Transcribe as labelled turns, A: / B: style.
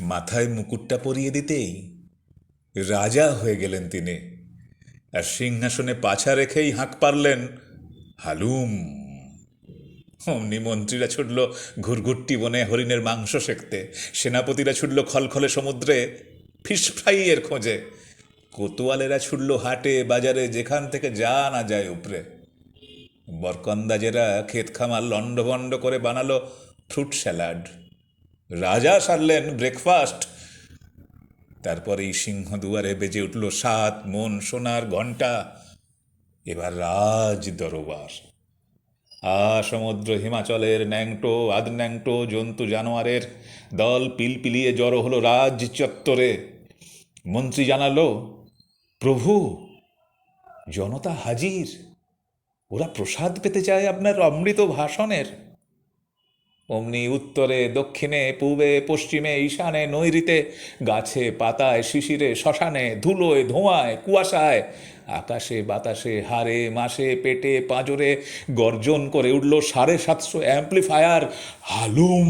A: মাথায় মুকুটটা পরিয়ে দিতেই রাজা হয়ে গেলেন তিনি। আর সিংহাসনে পাছা রেখেই হাঁক পারলেন হালুম। অমনি মন্ত্রীরা ছুটল ঘুরঘুরটি বনে হরিণের মাংস সেঁকতে। সেনাপতিরা ছুটল খলখলে সমুদ্রে ফিশ ফ্রাইয়ের খোঁজে। কোতোয়ালেরা ছুটল হাটে, বাজারে, যেখান থেকে যা না যায় উপরে। বরকন্দাজেরা ক্ষেত খামার লণ্ডভণ্ড করে বানালো ফ্রুট স্যালাড। রাজা সারলেন ব্রেকফাস্ট তারপরেই সিংহ দুয়ারে বেজে উঠল সাত মন সোনার ঘণ্টা। এবার রাজ দরবার আ সমুদ্র হিমাচলের ন্যাংটো আধন্যাংটো জন্তু জানোয়ারের দল পিলপিলিয়ে জড়ো হলো রাজ চত্বরে। মন্ত্রী জানালো, প্রভু, জনতা হাজির। ওরা প্রসাদ পেতে চায় আপনার অমৃত ভাষণের। অমনি উত্তরে, দক্ষিণে, পূবে, পশ্চিমে, ঈশানে, নৈরিতে, গাছে, পাতায়, শিশিরে, শ্মশানে, ধুলোয়, ধোঁয়ায়, কুয়াশায়, আকাশে, বাতাসে হারে মাসে, পেটে, পাঁজরে গর্জন করে উঠল সাড়ে সাতশো অ্যাম্প্লিফায়ার হালুম।